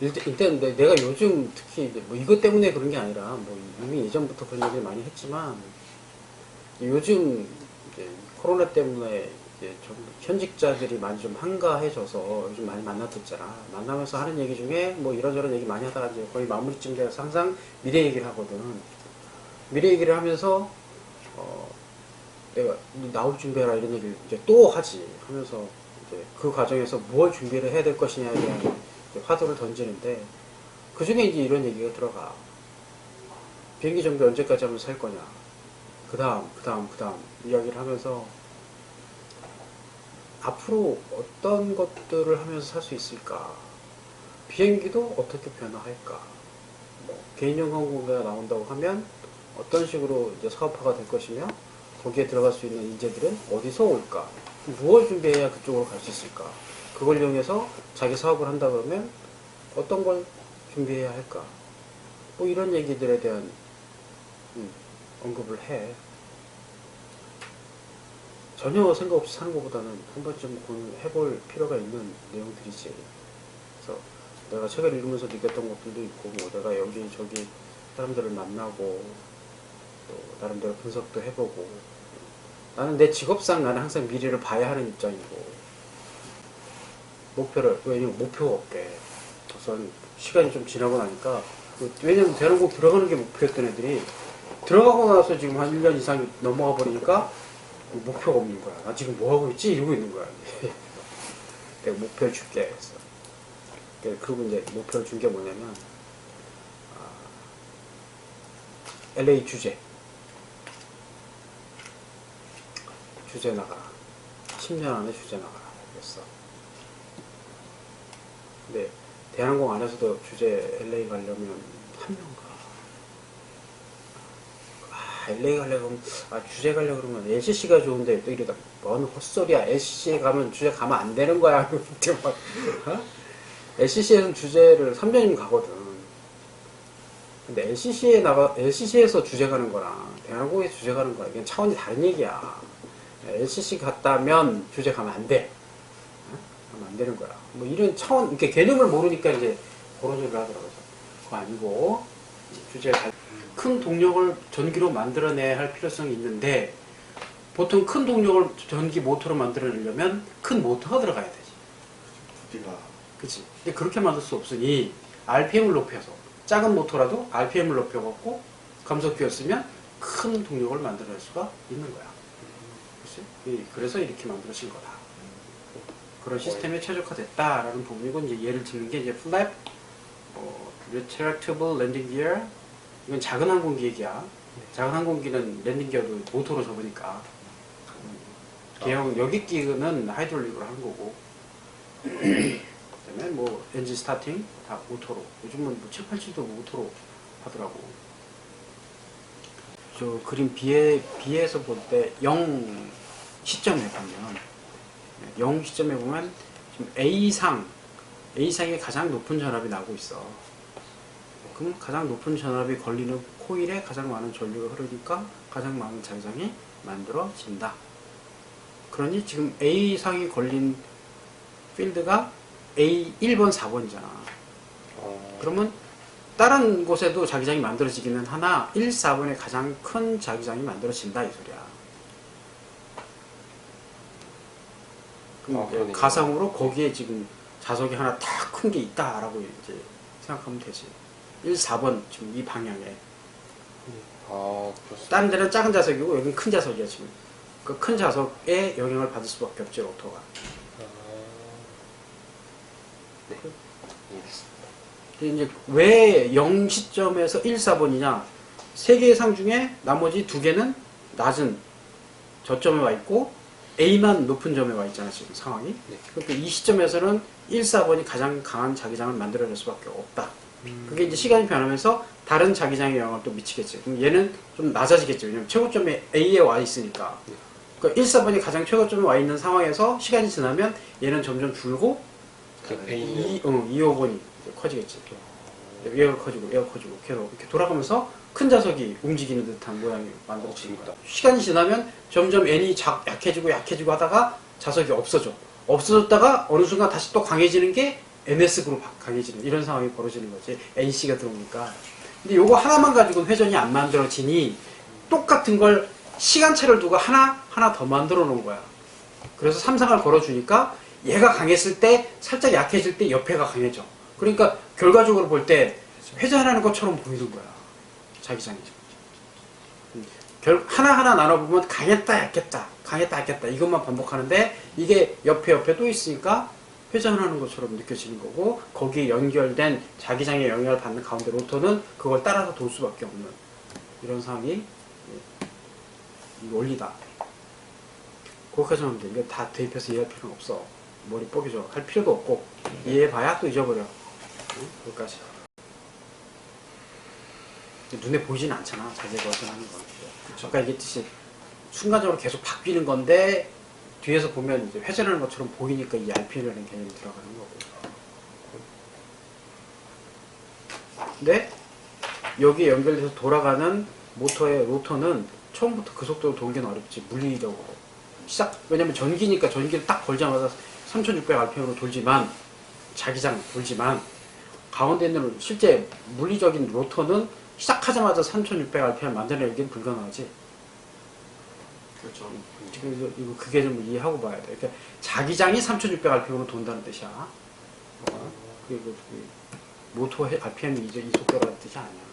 일단, 일단 내- 내가 요즘 특히 뭐 이것 때문에 그런 게 아니라 뭐 이미 예전부터 그런 얘기를 많이 했지만 요즘 코로나 때문에 현직자들이 많이 좀 한가해져서 요즘 많이 만나 듣잖아. 만나면서 하는 얘기 중에 뭐 이런저런 얘기 많이 하다가 이제 거의 마무리쯤 돼서 항상 미래 얘기를 하거든. 미래 얘기를 하면서 어 내가 너 나올 준비해라 이런 얘기를 이제 또 하지 하면서 이제 그 과정에서 무엇 준비를 해야 될 것이냐에 대한 화두를 던지는데 그 중에 이제 이런 얘기가 들어가. 비행기 정비 언제까지 하면서 살 거냐. 그 다음, 그 다음, 그 다음 이야기를 하면서 앞으로 어떤 것들을 하면서 살 수 있을까? 비행기도 어떻게 변화할까? 뭐 개인용 항공기가 나온다고 하면 어떤 식으로 이제 사업화가 될 것이며 거기에 들어갈 수 있는 인재들은 어디서 올까? 무엇 준비해야 그쪽으로 갈 수 있을까? 그걸 이용해서 자기 사업을 한다 그러면 어떤 걸 준비해야 할까? 뭐 이런 얘기들에 대한 음, 언급을 해. 전혀 생각 없이 사는 것보다는 한 번쯤 고민해볼 필요가 있는 내용들이지. 그래서 내가 책을 읽으면서 느꼈던 것들도 있고, 뭐 내가 여기 저기 사람들을 만나고, 또 나름대로 분석도 해보고. 나는 내 직업상 나는 항상 미래를 봐야 하는 입장이고, 목표를, 왜냐면 목표가 없게. 우선 시간이 좀 지나고 나니까, 그- 왜냐면 대한민국 들어가는 게 목표였던 애들이, 들어가고 나서 지금 한 1년 이상이 넘어가 버리니까, 목표가 없는 거야. 나 지금 뭐 하고 있지? 이러고 있는 거야. 내가 목표를 줄게 했어. 그리고 이제 목표를 준 게 뭐냐면 아, LA 주제 주제 나가라. 10년 안에 주제 나가라. 그랬어. 근데 대한항공 안에서도 주제 LA 가려면 한 명 가. 아, LA 가려면 아 주제 가려 그러면 LCC가 좋은데 또 이러다 뭔 헛소리야. LCC에 가면 주제 가면 안 되는 거야. 그때 막 어? LCC에서는 주제를 3년이면 가거든. 근데 LCC에 나가 LCC에서 주제 가는 거랑 대한항공에서 주제 가는 거랑 이게 차원이 다른 얘기야. LCC 갔다면 주제 가면 안 돼 가면 안 되는 거야 뭐 이런 차원 이렇게 개념을 모르니까 이제 그런 소리를 하더라고요 그거 아니고 주제 갈- 큰 동력을 전기로 만들어내야 할 필요성이 있는데 보통 큰 동력을 전기 모터로 만들어내려면 큰 모터가 들어가야 되지. 부피가 그치? 근데 그렇게 만들 수 없으니 RPM을 높여서 작은 모터라도 RPM을 높여갖고 감속기였으면 큰 동력을 만들어낼 수가 있는 거야. 그치? 이- 그래서 이렇게 만들어진 거다. 그런 시스템에 최적화됐다라는 부분이고 이제 예를 들는 게 이제 플랩, 어, retractable landing gear 이건 작은 항공기 얘기야. 작은 항공기는 랜딩 기어도 모터로 접으니까. 음, 개형 여객 기는 하이드롤릭으로 하는 거고. 그다음에 뭐 엔진 스타팅 다 모터로. 요즘은 뭐 787도 모터로 하더라고. 저 그림 B에 B에서 볼 때 0 시점에 보면 0 시점에 보면 지금 A상 A상에 가장 높은 전압이 나고 있어. 그럼 가장 높은 전압이 걸리는 코일에 가장 많은 전류가 흐르니까 가장 많은 자기장이 만들어진다. 그러니 지금 A상이 걸린 필드가 A 1번, 4번이잖아. 어, 그러면 다른 곳에도 자기장이 만들어지기는 하나 1, 4번에 가장 큰 자기장이 만들어진다 이 소리야. 아, 그러네요. 가상으로 거기에 지금 자석이 하나 딱 큰 게 있다라고 이제 생각하면 되지. 1, 4번 지금 이 방향에 아 그렇습니다. 다른 데는 작은 자석이고 여기는 큰 자석이야 지금. 그 큰 자석에 영향을 받을 수밖에 없지 로터가. 아, 네, 이제 왜 0 시점에서 1, 4번이냐? 세 개의 상 중에 나머지 두 개는 낮은 저점에 와 있고 A만 높은 점에 와 있잖아 지금 상황이. 네. 그러니까 이 시점에서는 1, 4번이 가장 강한 자기장을 만들어낼 수밖에 없다. 그게 이제 시간이 변하면서 다른 자기장에 영향을 또 미치겠지. 그럼 얘는 좀 낮아지겠죠. 왜냐면 최고점에 A에 와 있으니까. 네. 그러니까 1, 4번이 가장 최고점에 와 있는 상황에서 시간이 지나면 얘는 점점 줄고 그 A는 2, 어, 2, 5번이 커지겠지. 얘가 커지고 얘가 커지고 계속 이렇게 돌아가면서 큰 자석이 움직이는 듯한 모양이 만들어지는 거야. 시간이 지나면 점점 N이 작, 약해지고 약해지고 하다가 자석이 없어져. 없어졌다가 어느 순간 다시 또 강해지는 게 NS그로 강해지는 이런 상황이 벌어지는 거지. NC가 들어오니까. 근데 요거 하나만 가지고는 회전이 안 만들어지니 똑같은 걸 시간차를 두고 하나 하나 더 만들어 놓은 거야. 그래서 삼상을 걸어주니까 얘가 강했을 때 살짝 약해질 때 옆에가 강해져. 그러니까 결과적으로 볼 때 회전하는 것처럼 보이는 거야. 자기장이. 음, 결, 하나하나 나눠보면 강했다, 약했다, 강했다, 약했다. 이것만 반복하는데 이게 옆에 옆에 또 있으니까 회전하는 것처럼 느껴지는 거고 거기에 연결된 자기장에 영향을 받는 가운데 로터는 그걸 따라서 돌 수밖에 없는 이런 상황이 예, 이 원리다. 거기까지 하면 돼. 이거 다 대입해서 이해할 필요는 없어. 머리 뽀개져. 할 필요도 없고 이해해봐야 또 잊어버려. 응? 거기까지. 눈에 보이진 않잖아. 자기 거짓하는 건. 아까 얘기했듯이 순간적으로 계속 바뀌는 건데 뒤에서 보면 이제 회전하는 것처럼 보이니까 이 RPM이라는 개념이 들어가는 거고. 근데 여기에 연결돼서 돌아가는 모터의 로터는 처음부터 그 속도로 돌기는 어렵지 물리적으로 시작 왜냐면 전기니까 전기를 딱 걸자마자 3600rpm으로 돌지만 자기장 돌지만 가운데 있는 실제 물리적인 로터는 시작하자마자 3600rpm 만들어내기는 불가능하지 그렇죠. 지금 이거, 이거 그 개념을 이해하고 봐야 돼. 그러니까 자기장이 3,600rpm으로 돈다는 뜻이야. 어? 그리고 그 모토 RPM이 이, 이 속도라는 뜻이 아니야.